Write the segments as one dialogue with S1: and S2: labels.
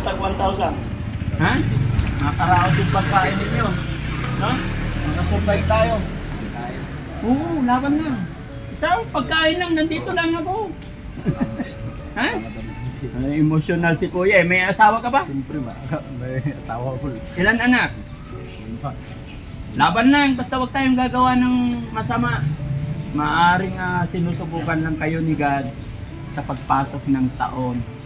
S1: yung tag 1,000. Ha? Nakaraos yung pagkain ninyo. No? Nakasurvive tayo. Oo, laban na. Isa, pagkain lang, nandito lang ako. ha? Ay, emotional si kuya eh. May asawa ka ba?
S2: Siyempre, ma- may asawa ko.
S1: Ilan anak? Laban lang, basta wag tayong gagawa ng masama. Maaring ah, sinusubukan lang kayo ni God sa pagpasok ng taon.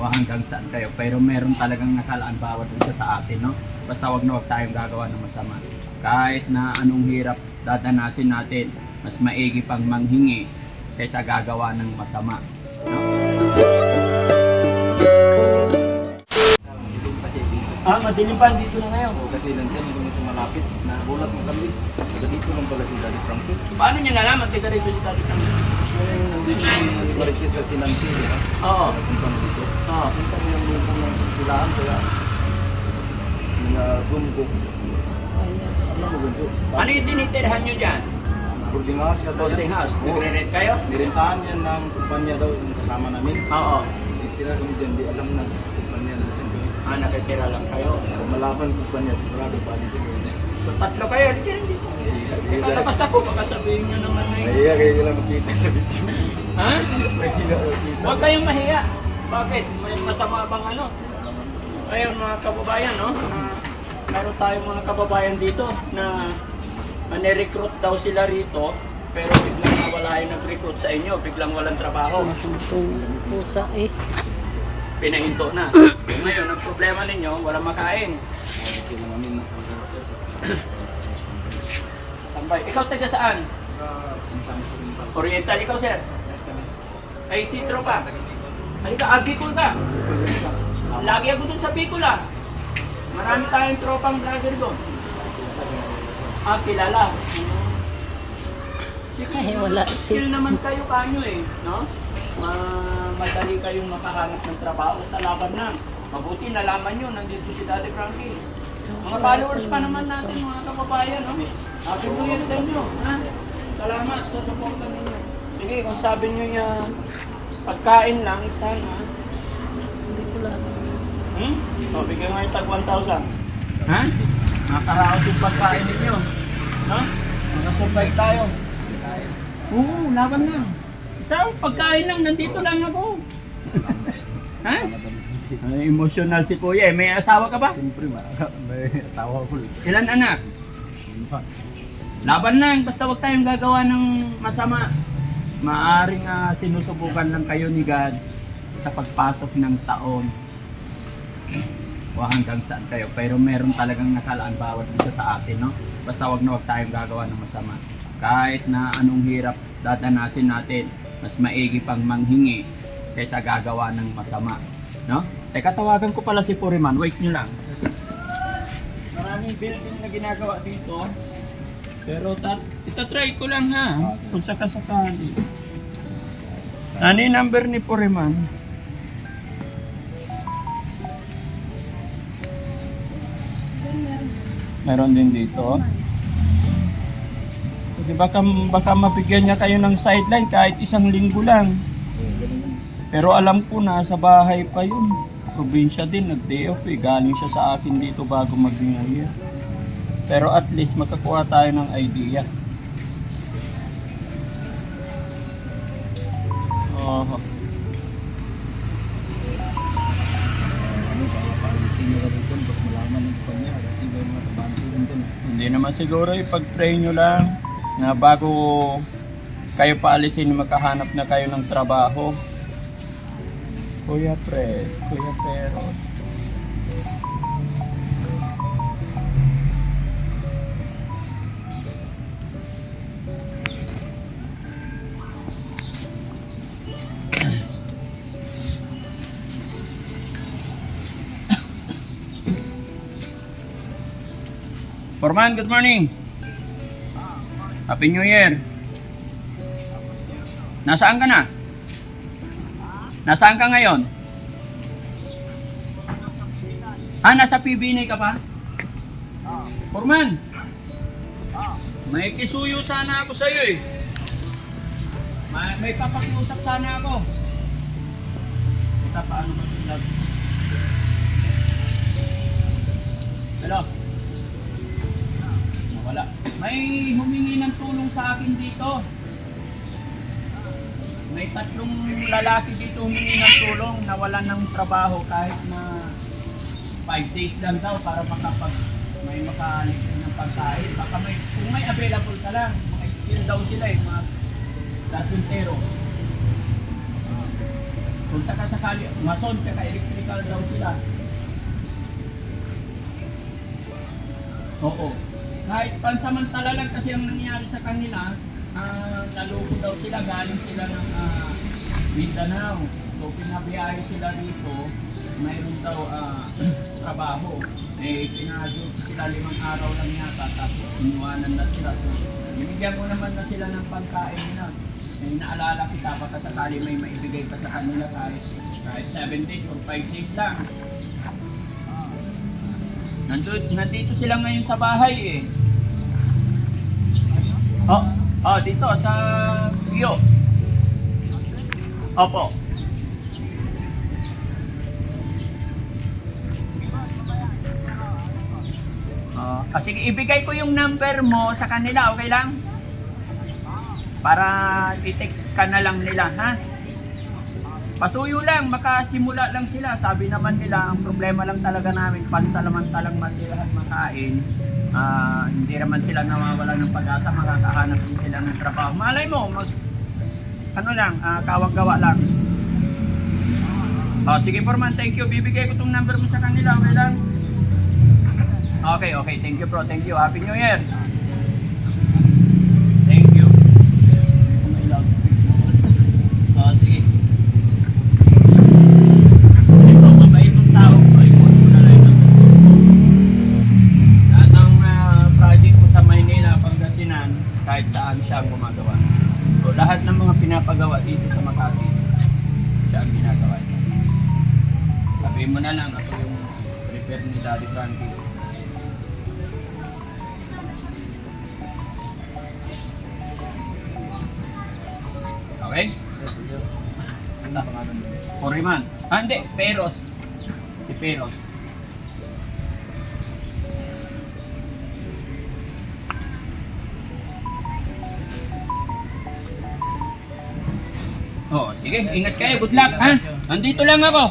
S1: O hanggang saan kayo. Pero meron talagang nasalaan bawat isa sa atin, no? Basta wag na wag tayong gagawa ng masama. Kahit na anong hirap dadanasin natin, mas maigi pang manghingi kaysa gagawa ng masama. No? Ah, madilim pa dito na ngayon.
S2: Oo, kasi nandiyan yung gusto malapit. Nagulat mo kami. Taga dito lang pala si Daddy Frankie.
S1: Paano niya nalaman? Teka rito si Daddy Frank.
S2: Ngayon, nandito yung Marikis sa Sinansi, di ba?
S1: Oo.
S2: Punta mo dito.
S1: Oo.
S2: Punta mo yung lupong ng silaan, kaya nag-zoom ko. Ano mo ganito?
S1: Ano yung tinitirhan nyo dyan?
S2: Boarding house yata.
S1: Boarding house. Nagre-rent kayo?
S2: Nirintahan yan ng kumpanya daw yung kasama namin.
S1: Oo.
S2: Tira kami dyan, di alam na.
S1: Ah, nakitira lang kayo.
S2: Kung malaman kumpanya, sigurado pa din siya.
S1: So, tatlo kayo. Di dyan dito. Tatabas ako. Baka sabihin nyo naman na yun.
S2: Nahiya kayo nila makita sa video.
S1: Ha?
S2: Nahiya makita.
S1: Huwag kayong mahiya. Bakit? May masama bang ano? Ayun mga kababayan, no? Na, meron tayong mga kababayan dito na nare-recruit daw sila rito pero biglang nawala yung nag-recruit sa inyo, biglang walang trabaho.
S3: Pusa eh.
S1: Pinahinto na. Ngayon, ang problema ninyo, walang makain. Tambay. Ikaw taga saan? Oriental. Ikaw, sir? Ay, sitro ka. Halika, Bicol ka. Lagi ako dun sa Bicol, ah. Marami tayong tropang vlogger doon. Ah, kilala.
S3: Ay, wala si-
S1: skill naman kayo kanyo eh, no? Ma- madali kayong makahanap ng trabaho sa laban na. Mabuti nalaman nyo, nandito si Daddy Frankie. Mga followers pa naman natin, mga kababayan, no? Happy New Year sa inyo, ha? Salamat sa suporta ninyo. Sige, kung sabi nyo niya, pagkain lang, sana.
S3: Hindi ko lang.
S1: Hmm? So, bigyan nga yung tag 1,000. Ha? Nakaraos yung pagkain ninyo. No? Nakasurvive tayo. Oo, laban lang. Isa, pagkain lang, nandito lang ako. ha? Ay, emotional si kuya eh. May asawa ka ba?
S2: Siyempre, ma- may asawa ko.
S1: Ilan anak? Laban lang, basta wag tayong gagawa ng masama. Maaring ah, sinusubukan lang kayo ni God sa pagpasok ng taon. O hanggang saan kayo. Pero meron talagang nasalaan bawat isa sa atin, no? Basta wag na wag tayong gagawa ng masama. Kahit na anong hirap dadanasin natin, mas maigi pang manghingi kaysa gagawa ng masama. No? Teka, tawagan ko pala si Puriman. Wait nyo lang. Maraming building na ginagawa dito. Pero tat itatry ko lang ha. Kung sakasakali. Ano yung number ni Puriman? Meron din dito. Kasi baka, baka mabigyan niya kayo ng sideline kahit isang linggo lang. Pero alam ko na sa bahay pa yun. Probinsya din, nag-day off eh. Galing siya sa akin dito bago mag year. Pero at least makakuha tayo ng idea. Oo.
S2: Dyan.
S1: Hindi naman siguro ipag-pray nyo lang na bago kayo paalisin makahanap na kayo ng trabaho. Kuya Fred, Kuya Pero. Forman, good morning. Happy New Year. Nasaan ka na? Nasaan ka ngayon? Ah, nasa PBNA ka pa? Forman. May kisuyo sana ako sa'yo eh. May, may papakiusap sana ako. kita paano ba loves. Hello? May humingi ng tulong sa akin dito. May tatlong lalaki dito humingi ng tulong na wala ng trabaho kahit na 5 days lang daw para makapag may makalitin ng pagkain. Baka may, kung may available ka lang, mga skill daw sila eh, mga carpintero. Kung sakasakali, mason ka electrical daw sila. Oo. Kahit pansamantala lang kasi ang nangyari sa kanila, ah naloko daw sila, galing sila ng ah, Mindanao. So pinabiyahe sila dito, mayroon daw ah, trabaho. Eh, pinadyo sila limang araw lang yata, tapos iniwanan na sila. So, binigyan ko naman na sila ng pagkain na. Eh, naalala kita, baka sakali may maibigay pa sa kanila kahit, kahit 7 days or 5 days lang. Nandito, nandito sila ngayon sa bahay eh. Oh, oh dito sa Iyo. Opo. Oh, ah, sige, ibigay ko yung number mo sa kanila, okay lang? Para i-text ka na lang nila, ha? Pasuyo lang, makasimula lang sila. Sabi naman nila, ang problema lang talaga namin, pansamantalang matirahan makain, ah, hindi naman sila nawawala ng pag-asa, makakahanap din sila ng trabaho. Malay mo, mag, ano lang, ah, kawag-gawa lang. Oh, sige Forman, thank you. Bibigay ko tong number mo sa kanila, okay lang? Okay, okay. Thank you bro, thank you. Happy New Year! Thank you. May loudspeaker. Oh, sige. Ito, mabait ng tao ko. Ikot ko na lang yung Lahat ng ah, project ko sa Maynila, Pangasinan, kahit saan siya ang gumagawa. So, lahat ng mga pinapagawa dito sa Makati, siya ang ginagawa niya. Sabihin mo na lang, ako yung prepare ni Daddy Frankie. Okay?
S2: Ano pangalan mo?
S1: Oriman. Ah, hindi. Peros. Si Peros. Oh, sige. Ingat kayo. Good luck, ha? Nandito lang ako.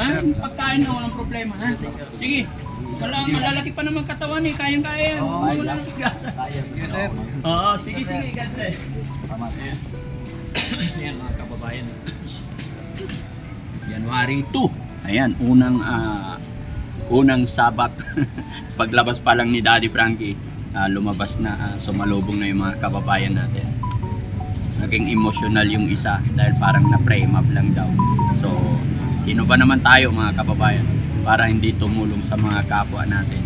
S1: Ha? Pagkain na, walang problema, ha? Sige. Wala, malalaki pa naman katawan eh. Kayang-kaya.
S2: Oo,
S1: Wala
S2: ayun.
S1: lang tigasa. Oo, sige, sige. God bless.
S2: Salamat. Yan mga kababayan.
S1: January 2. Ayan, unang ah, unang sabat. Paglabas pa lang ni Daddy Frankie, ah, lumabas na, ah, sumalubong na yung mga kababayan natin. Naging emotional yung isa dahil parang up lang daw. So, sino ba naman tayo mga kababayan para hindi tumulong sa mga kapwa natin?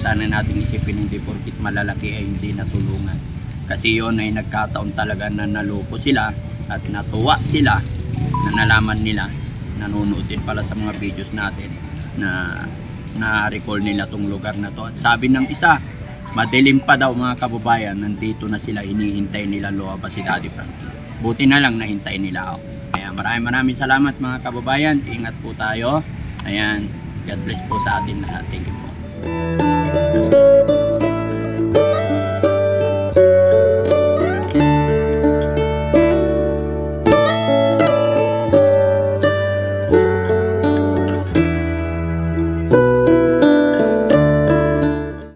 S1: Sana natin isipin hindi porkit malalaki ay hindi natulungan. Kasi yon ay nagkataon talaga na naloko sila at natuwa sila na nalaman nila nanonood din pala sa mga videos natin na na-recall nila tong lugar na to. At sabi ng isa, madilim pa daw mga kababayan, nandito na sila, hinihintay nila luwaba si Daddy Frankie. Buti na lang nahintay nila ako. Kaya maraming maraming salamat mga kababayan. Ingat po tayo. Ayan, God bless po sa atin lahat. Thank you po.